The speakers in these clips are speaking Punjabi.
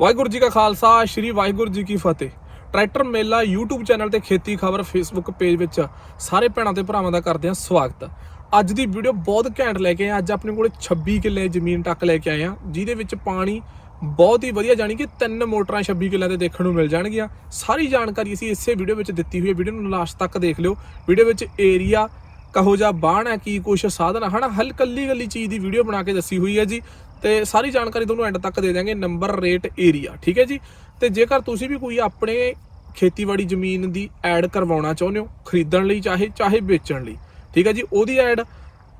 ਵਾਹਿਗੁਰੂ ਜੀ ਕਾ ਖਾਲਸਾ, ਸ੍ਰੀ ਵਾਹਿਗੁਰੂ ਜੀ ਕੀ ਫਤਿਹ। ਟਰੈਕਟਰ ਮੇਲਾ YouTube ਚੈਨਲ ਤੇ ਖੇਤੀ ਖਬਰ Facebook ਪੇਜ ਵਿੱਚ ਸਾਰੇ ਭੈਣਾਂ ਤੇ ਭਰਾਵਾਂ ਦਾ ਕਰਦੇ ਹਾਂ ਸਵਾਗਤ। ਅੱਜ ਦੀ ਵੀਡੀਓ ਬਹੁਤ ਘੈਂਟ ਲੈ ਕੇ ਆਏ ਅੱਜ ਆਪਣੇ ਕੋਲੇ 26 ਕਿੱਲੇ ਜ਼ਮੀਨ ਟੱਕ ਲੈ ਕੇ ਆਏ ਆ ਜਿਹਦੇ ਵਿੱਚ ਪਾਣੀ ਬਹੁਤ ਹੀ ਵਧੀਆ ਜਾਣੀ ਕਿ ਤਿੰਨ ਮੋਟਰਾਂ 26 ਕਿੱਲਿਆਂ ਤੇ ਦੇਖਣ ਨੂੰ ਮਿਲ ਜਾਣਗੀਆਂ। ਸਾਰੀ ਜਾਣਕਾਰੀ ਅਸੀਂ ਇਸੇ ਵੀਡੀਓ ਵਿੱਚ ਦਿੱਤੀ ਹੋਈ ਹੈ। ਵੀਡੀਓ ਨੂੰ ਲਾਸਟ ਤੱਕ ਦੇਖ ਲਿਓ। ਵੀਡੀਓ ਵਿੱਚ ਏਰੀਆ ਕਹੋ ਜਿਹਾ ਬਾਣ ਹੈ ਕੀ ਕੁਛ ਸਾਧਨ ਹੈ। ਹਨਾ, ਹਲ ਕੱਲੀ ਕੱਲੀ ਚੀਜ਼ ਦੀ ਵੀਡੀਓ ਬਣਾ ਕੇ ਦੱਸੀ ਹੋਈ ਹੈ ਜੀ। ਤੇ ਸਾਰੀ ਜਾਣਕਾਰੀ ਤੁਹਾਨੂੰ ਐਂਡ ਤੱਕ ਦੇ ਦਿਆਂਗੇ ਨੰਬਰ ਰੇਟ ਏਰੀਆ ਠੀਕ ਹੈ ਜੀ? ਤੇ ਜੇਕਰ ਤੁਸੀਂ ਵੀ ਕੋਈ ਆਪਣੇ ਖੇਤੀਬਾੜੀ ਜ਼ਮੀਨ ਦੀ ਐਡ ਕਰਵਾਉਣਾ ਚਾਹੁੰਦੇ ਹੋ, ਖਰੀਦਣ ਲਈ ਚਾਹੇ ਚਾਹੇ ਵੇਚਣ ਲਈ, ਠੀਕ ਹੈ ਜੀ? ਉਹਦੀ ਐਡ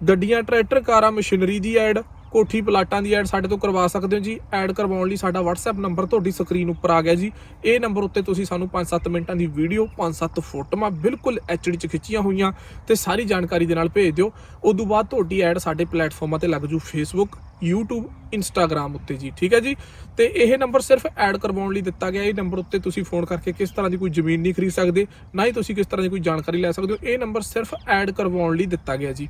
ਗੱਡੀਆਂ, ਟਰੈਕਟਰ, ਕਾਰਾਂ, ਮਸ਼ੀਨਰੀ ਦੀ ਐਡ ਕੋਠੀ ਪਲਾਟਾਂ ਦੀ ਐਡ ਸਾਡੇ ਤੋਂ ਕਰਵਾ ਸਕਦੇ ਹੋ ਜੀ। ਐਡ ਕਰਵਾਉਣ ਲਈ ਸਾਡਾ WhatsApp ਨੰਬਰ ਤੁਹਾਡੀ ਸਕਰੀਨ ਉੱਪਰ ਆ ਗਿਆ ਜੀ। ਇਹ ਨੰਬਰ ਉੱਤੇ ਤੁਸੀਂ ਸਾਨੂੰ 5-7 ਮਿੰਟਾਂ ਦੀ ਵੀਡੀਓ 5-7 ਫੋਟੋਆਂ ਬਿਲਕੁਲ HD ਚ ਖਿੱਚੀਆਂ ਹੋਈਆਂ ਤੇ ਸਾਰੀ ਜਾਣਕਾਰੀ ਦੇ ਨਾਲ ਭੇਜ ਦਿਓ। ਉਦੋਂ ਬਾਅਦ ਤੁਹਾਡੀ ਐਡ ਸਾਡੇ ਪਲੇਟਫਾਰਮਾਂ ਤੇ ਲੱਗ ਜੂ Facebook, YouTube, Instagram ਉੱਤੇ ਜੀ, ਠੀਕ ਹੈ ਜੀ? ਤੇ ਇਹ ਨੰਬਰ ਸਿਰਫ ਐਡ ਕਰਵਾਉਣ ਲਈ ਦਿੱਤਾ ਗਿਆ। ਇਹ ਨੰਬਰ ਉੱਤੇ ਤੁਸੀਂ ਫੋਨ ਕਰਕੇ ਕਿਸ ਤਰ੍ਹਾਂ ਦੀ ਕੋਈ ਜ਼ਮੀਨ ਨਹੀਂ ਖਰੀਦ ਸਕਦੇ, ਨਾ ਹੀ ਤੁਸੀਂ ਕਿਸ ਤਰ੍ਹਾਂ ਦੀ ਕੋਈ ਜਾਣਕਾਰੀ ਲੈ ਸਕਦੇ ਹੋ। ਇਹ ਨੰਬਰ ਸਿਰਫ ਐਡ ਕਰਵਾਉਣ ਲਈ ਦਿੱਤਾ ਗਿਆ ਜੀ।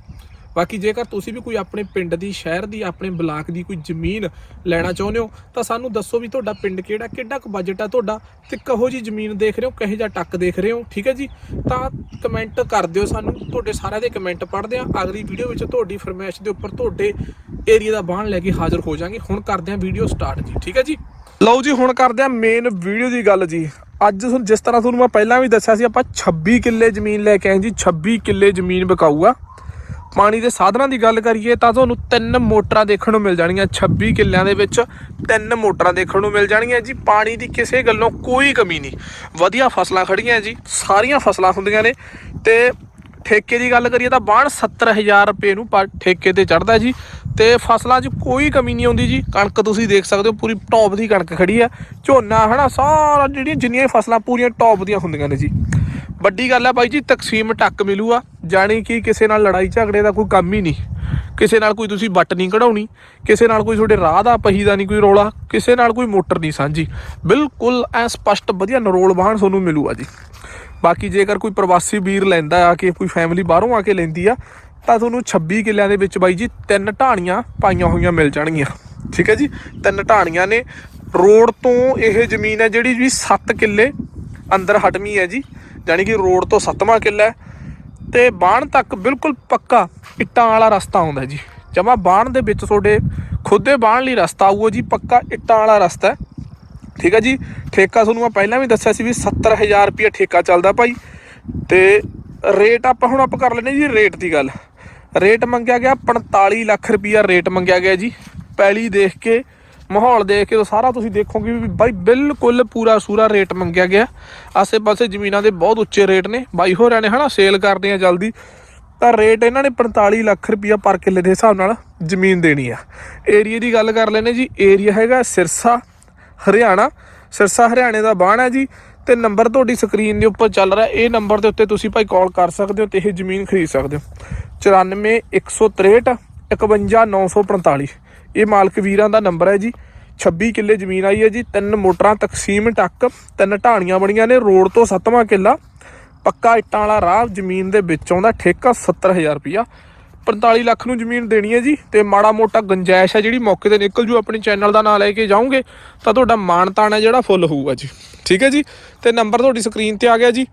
ਬਾਕੀ ਜੇਕਰ ਤੁਸੀਂ ਵੀ ਕੋਈ ਆਪਣੇ ਪਿੰਡ ਦੀ, ਸ਼ਹਿਰ ਦੀ, ਆਪਣੇ ਬਲਾਕ ਦੀ ਕੋਈ ਜ਼ਮੀਨ ਲੈਣਾ ਚਾਹੁੰਦੇ ਹੋ, ਤਾਂ ਸਾਨੂੰ ਦੱਸੋ ਵੀ ਤੁਹਾਡਾ ਪਿੰਡ ਕਿਹੜਾ ਕਿੱਡਾ ਕੁ ਬਜਟ ਆ ਤੁਹਾਡਾ ਤੇ ਕਹੋ ਜੀ ਜ਼ਮੀਨ ਦੇਖ ਰਹੇ ਹੋ, ਕਹੇ ਜਾਂ ਟੱਕ ਦੇਖ ਰਹੇ ਹੋ, ਠੀਕ ਹੈ ਜੀ? ਤਾਂ ਕਮੈਂਟ ਕਰ ਦਿਓ ਸਾਨੂੰ, ਤੁਹਾਡੇ ਸਾਰਿਆਂ ਦੇ ਕਮੈਂਟ ਪੜ੍ਹਦੇ ਆ ਅਗਲੀ ਵੀਡੀਓ ਵਿੱਚ ਤੁਹਾਡੀ ਫਰਮਾਇਸ਼ ਦੇ ਉੱਪਰ ਤੁਹਾਡੇ ਏਰੀਆ ਦਾ ਬਾਣ ਲੈ ਕੇ ਹਾਜ਼ਰ ਹੋ ਜਾਾਂਗੇ ਹੁਣ ਕਰਦੇ ਹਾਂ ਵੀਡੀਓ ਸਟਾਰਟ ਜੀ, ਠੀਕ ਹੈ ਜੀ? ਲਓ ਜੀ, ਹੁਣ ਕਰਦੇ ਹਾਂ ਮੇਨ ਵੀਡੀਓ ਦੀ ਗੱਲ ਜੀ। ਅੱਜ ਤੁਹਾਨੂੰ, ਜਿਸ ਤਰ੍ਹਾਂ ਤੁਹਾਨੂੰ ਮੈਂ ਪਹਿਲਾਂ ਵੀ ਦੱਸਿਆ ਸੀ, ਆਪਾਂ 26 ਕਿੱਲੇ ਜ਼ਮੀਨ ਲੈ ਕੇ ਆਏ ਜੀ 26 ਕਿੱਲੇ ਜ਼ਮੀਨ ਵਿਕਾਊ ਆ ਪਾਣੀ ਦੇ ਸਾਧਨਾਂ ਦੀ ਗੱਲ ਕਰੀਏ ਤਾਂ ਤੁਹਾਨੂੰ ਤਿੰਨ ਮੋਟਰਾਂ ਦੇਖਣ ਨੂੰ ਮਿਲ ਜਾਣਗੀਆਂ 26 ਕਿੱਲਿਆਂ ਦੇ ਵਿੱਚ ਤਿੰਨ ਮੋਟਰਾਂ ਦੇਖਣ ਨੂੰ ਮਿਲ ਜਾਣਗੀਆਂ ਜੀ। ਪਾਣੀ ਦੀ ਕਿਸੇ ਗੱਲੋਂ ਕੋਈ ਕਮੀ ਨਹੀਂ। ਵਧੀਆ ਫਸਲਾਂ ਖੜੀਆਂ ਜੀ। ਸਾਰੀਆਂ ਫਸਲਾਂ ਹੁੰਦੀਆਂ ਨੇ। ਤੇ ਠੇਕੇ ਦੀ ਗੱਲ ਕਰੀਏ ਤਾਂ ਬਾਣ 70000 ਰੁਪਏ ਨੂੰ ਪਰ ਠੇਕੇ ਤੇ ਚੜਦਾ ਜੀ। ਤੇ ਫਸਲਾਂ 'ਚ ਕੋਈ ਕਮੀ ਨਹੀਂ ਆਉਂਦੀ ਜੀ। ਕਣਕ ਤੁਸੀਂ ਦੇਖ ਸਕਦੇ ਹੋ, ਪੂਰੀ ਟੌਪ ਦੀ ਕਣਕ ਖੜੀ ਆ। ਝੋਨਾ ਹਨਾ, ਸਾਰਾ ਜਿਹੜੀਆਂ ਜਿੰਨੀਆਂ ਫਸਲਾਂ ਪੂਰੀਆਂ ਟੌਪ ਦੀਆਂ ਹੁੰਦੀਆਂ ਨੇ ਜੀ। ਵੱਡੀ ਗੱਲ ਆ ਬਾਈ ਜੀ, ਤਕਸੀਮ ਟੱਕ ਮਿਲੂਗਾ ਜਾਣੀ ਕਿ ਕਿਸੇ ਨਾਲ ਲੜਾਈ ਝਗੜੇ ਦਾ ਕੋਈ ਕੰਮ ਹੀ ਨਹੀਂ। ਕਿਸੇ ਨਾਲ ਕੋਈ ਤੁਸੀਂ ਵੱਟ ਨਹੀਂ ਕਢਾਉਣੀ, ਕਿਸੇ ਨਾਲ ਕੋਈ ਤੁਹਾਡੇ ਰਾਹ ਦਾ ਪਹੀ ਦਾ ਨਹੀਂ ਕੋਈ ਰੋਲਾ, ਕਿਸੇ ਨਾਲ ਕੋਈ ਮੋਟਰ ਨਹੀਂ ਸਾਂਝੀ। ਬਿਲਕੁਲ ਐ ਸਪਸ਼ਟ ਵਧੀਆ ਨਰੋਲ ਵਾਹਣ ਤੁਹਾਨੂੰ ਮਿਲੂਗਾ ਜੀ। ਬਾਕੀ ਜੇਕਰ ਕੋਈ ਪ੍ਰਵਾਸੀ ਵੀਰ ਲੈਂਦਾ ਆ ਕਿ, ਕੋਈ ਫੈਮਿਲੀ ਬਾਹਰੋਂ ਆ ਕੇ ਲੈਂਦੀ ਆ, ਤਾਂ ਤੁਹਾਨੂੰ 26 ਕਿੱਲਿਆਂ ਦੇ ਵਿੱਚ ਬਾਈ ਜੀ, ਤਿੰਨ ਢਾਣੀਆਂ ਪਾਈਆਂ ਹੋਈਆਂ ਮਿਲ ਜਾਣਗੀਆਂ। ਠੀਕ ਹੈ ਜੀ? ਤਿੰਨ ਢਾਣੀਆਂ ਨੇ। ਰੋਡ ਤੋਂ ਇਹ ਜ਼ਮੀਨ ਹੈ ਜਿਹੜੀ ਵੀ 7 ਕਿੱਲੇ ਅੰਦਰ ਹਟਮੀ ਹੈ ਜੀ। ਯਾਨੀ ਕਿ ਰੋਡ ਤੋਂ 7ਵਾਂ ਕਿੱਲਾ ਹੈ ਤੇ ਬਾਣ ਤੱਕ ਬਿਲਕੁਲ ਪੱਕਾ ਇੱਟਾਂ ਵਾਲਾ ਰਸਤਾ ਆਉਂਦਾ ਜੀ। ਜਮਾ ਬਾਣ ਦੇ ਵਿੱਚ ਤੁਹਾਡੇ ਖੁਦ ਦੇ ਬਾਣ ਲਈ ਰਸਤਾ ਆਊਗਾ ਜੀ, ਪੱਕਾ ਇੱਟਾਂ ਵਾਲਾ ਰਸਤਾ ਠੀਕ ਹੈ ਜੀ, ਠੇਕਾ ਤੁਹਾਨੂੰ ਮੈਂ ਪਹਿਲਾਂ ਵੀ ਦੱਸਿਆ ਸੀ ਵੀ 70000 ਰੁਪਏ ਠੇਕਾ ਚੱਲਦਾ ਭਾਈ। ਤੇ ਰੇਟ ਆਪਾਂ ਹੁਣ ਆਪਾਂ ਕਰ ਲੈਨੇ ਜੀ, ਰੇਟ ਦੀ ਗੱਲ। ਰੇਟ ਮੰਗਿਆ ਗਿਆ 45 ਲੱਖ ਰੁਪਿਆ ਰੇਟ ਮੰਗਿਆ ਗਿਆ ਜੀ। ਪੈਲੀ ਦੇਖ ਕੇ ਮਾਹੌਲ ਦੇਖ ਕੇ ਤਾਂ ਸਾਰਾ ਤੁਸੀਂ ਦੇਖੋਗੇ ਵੀ ਬਾਈ ਬਿਲਕੁਲ ਪੂਰਾ ਸੂਰਾ ਰੇਟ ਮੰਗਿਆ ਗਿਆ। ਆਸੇ-ਪਾਸੇ ਜ਼ਮੀਨਾਂ ਦੇ ਬਹੁਤ ਉੱਚੇ ਰੇਟ ਨੇ। ਬਾਈ ਹੋਰਾਂ ਨੇ ਹਨਾ ਸੇਲ ਕਰਦੇ ਆ ਜਲਦੀ। ਤਾਂ ਰੇਟ ਇਹਨਾਂ ਨੇ 45 ਲੱਖ ਰੁਪਿਆ ਪਰ ਕਿੱਲੇ ਦੇ ਹਿਸਾਬ ਨਾਲ ਜ਼ਮੀਨ ਦੇਣੀ ਆ। ਏਰੀਆ ਦੀ ਗੱਲ ਕਰ ਲੈਨੇ ਜੀ। ਏਰੀਆ ਹੈਗਾ ਸਿਰਸਾ, ਹਰਿਆਣਾ। ਸਿਰਸਾ, ਹਰਿਆਣੇ ਦਾ ਬਾਣ ਹੈ ਜੀ। ਤੇ ਨੰਬਰ ਤੁਹਾਡੀ ਸਕਰੀਨ ਦੇ ਉੱਪਰ ਚੱਲ ਰਿਹਾ। ਇਹ ਨੰਬਰ ਦੇ ਉੱਤੇ ਤੁਸੀਂ ਭਾਈ ਕਾਲ ਕਰ ਸਕਦੇ ਹੋ ਤੇ ਇਹ ਜ਼ਮੀਨ ਖਰੀਦ ਸਕਦੇ ਹੋ। 94 163 51945 ਇਹ ਮਾਲਕ ਵੀਰਾਂ ਦਾ ਨੰਬਰ ਹੈ ਜੀ। 26 ਕਿੱਲੇ ਜ਼ਮੀਨ ਆਈ ਹੈ ਜੀ। ਤਿੰਨ ਮੋਟਰਾਂ ਤਕਸੀਮ ਟੱਕ, ਤਿੰਨ ਢਾਣੀਆਂ ਬਣੀਆਂ ਨੇ ਰੋਡ ਤੋਂ 7ਵਾਂ ਕਿੱਲਾ। ਪੱਕਾ ਇੱਟਾਂ ਵਾਲਾ ਰਾਹ ਜ਼ਮੀਨ ਦੇ ਵਿੱਚ ਆਉਂਦਾ, ਠੇਕਾ 70000 ਰੁਪਿਆ 45 ਲੱਖ ਨੂੰ ਜ਼ਮੀਨ ਦੇਣੀ ਹੈ ਜੀ ਤੇ ਮਾੜਾ ਮੋਟਾ ਗੰਜਾਇਸ਼ ਹੈ ਜਿਹੜੀ ਮੌਕੇ ਤੇ ਨਿਕਲ ਜੂ। ਆਪਣੇ ਚੈਨਲ ਦਾ ਨਾਂ ਲੈ ਕੇ ਜਾਓਗੇ ਤਾਂ ਤੁਹਾਡਾ ਮਾਣ ਤਾਣ ਹੈ ਜਿਹੜਾ ਫੁੱਲ ਹੋਊਗਾ ਜੀ। ਠੀਕ ਹੈ ਜੀ? ਤੇ ਨੰਬਰ ਤੁਹਾਡੀ ਸਕਰੀਨ ਤੇ ਆ ਗਿਆ ਜੀ।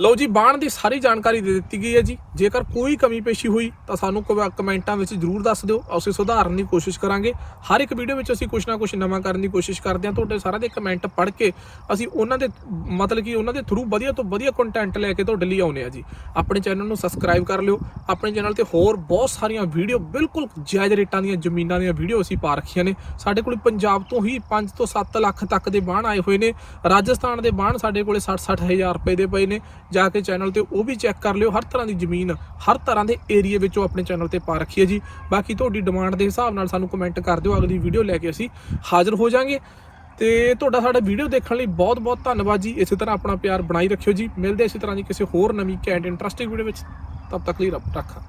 ਲਓ ਜੀ, ਬਾਣ ਦੀ ਸਾਰੀ ਜਾਣਕਾਰੀ ਦੇ ਦਿੱਤੀ ਗਈ ਹੈ ਜੀ। ਜੇਕਰ ਕੋਈ ਕਮੀ ਪੇਸ਼ੀ ਹੋਈ, ਤਾਂ ਸਾਨੂੰ ਕਮ- ਕਮੈਂਟਾਂ ਵਿੱਚ ਜਰੂਰ ਦੱਸ ਦਿਓ। ਅਸੀਂ ਸੁਧਾਰਨ ਦੀ ਕੋਸ਼ਿਸ਼ ਕਰਾਂਗੇ। ਹਰ ਇੱਕ ਵੀਡੀਓ ਵਿੱਚ ਅਸੀਂ ਕੁਝ ਨਾ ਕੁਝ ਨਵਾਂ ਕਰਨ ਦੀ ਕੋਸ਼ਿਸ਼ ਕਰਦੇ ਹਾਂ। ਤੁਹਾਡੇ ਸਾਰਿਆਂ ਦੇ ਕਮੈਂਟ ਪੜ੍ਹ ਕੇ ਅਸੀਂ ਉਹਨਾਂ ਦੇ, ਮਤਲਬ ਕਿ ਉਹਨਾਂ ਦੇ ਥਰੂ ਵਧੀਆ ਤੋਂ ਵਧੀਆ ਕੰਟੈਂਟ ਲੈ ਕੇ ਤੁਹਾਡੇ ਲਈ ਆਉਨੇ ਆ ਜੀ। ਆਪਣੇ ਚੈਨਲ ਨੂੰ ਸਬਸਕ੍ਰਾਈਬ ਕਰ ਲਿਓ। ਆਪਣੇ ਚੈਨਲ ਤੇ ਹੋਰ ਬਹੁਤ ਸਾਰੀਆਂ ਵੀਡੀਓ, ਬਿਲਕੁਲ ਜਾਇਜ਼ ਰੇਟਾਂ ਦੀਆਂ, ਜ਼ਮੀਨਾਂ ਦੀਆਂ ਵੀਡੀਓ ਅਸੀਂ ਪਾ ਰੱਖੀਆਂ ਨੇ। ਸਾਡੇ ਕੋਲ ਪੰਜਾਬ ਤੋਂ ਹੀ 5 ਤੋਂ 7 ਲੱਖ ਤੱਕ ਦੇ ਬਾਣ ਆਏ ਹੋਏ ਨੇ। ਰਾਜਸਥਾਨ ਦੇ ਬਾਣ ਸਾਡੇ ਕੋਲੇ 60-60 ਹਜ਼ਾਰ ਰੁਪਏ ਦੇ ਪਏ ਨੇ। ਜਾ ਕੇ ਚੈਨਲ ਤੇ ਉਹ ਵੀ ਚੈੱਕ ਕਰ ਲਿਓ। ਹਰ ਤਰ੍ਹਾਂ ਦੀ ਜ਼ਮੀਨ ਹਰ ਤਰ੍ਹਾਂ ਦੇ ਏਰੀਆ ਉਹ ਆਪਣੇ ਚੈਨਲ ਤੇ ਪਾ ਰੱਖੀ ਹੈ ਜੀ। ਬਾਕੀ ਤੁਹਾਡੀ ਡਿਮਾਂਡ ਦੇ ਹਿਸਾਬ ਨਾਲ ਸਾਨੂੰ ਕਮੈਂਟ ਕਰ ਦਿਓ। ਅਗਲੀ ਵੀਡੀਓ ਲੈ ਕੇ ਅਸੀਂ ਹਾਜ਼ਰ ਹੋ ਜਾਾਂਗੇ। ਤੇ ਤੁਹਾਡਾ ਸਾਡਾ ਵੀਡੀਓ ਦੇਖਣ ਲਈ ਬਹੁਤ ਬਹੁਤ ਧੰਨਵਾਦ ਜੀ। ਇਸੇ ਤਰ੍ਹਾਂ ਆਪਣਾ ਪਿਆਰ ਬਣਾਈ ਰੱਖਿਓ ਜੀ। ਮਿਲਦੇ ਇਸੇ ਤਰ੍ਹਾਂ ਦੀ ਕਿਸੇ ਹੋਰ ਨਵੀਂ ਕੈਂਟ ਇੰਟਰਸਟਿੰਗ ਵੀਡੀਓ ਵਿੱਚ। ਤਬ ਤੱਕ ਲਈ ਰੱਬ ਰੱਖਾ।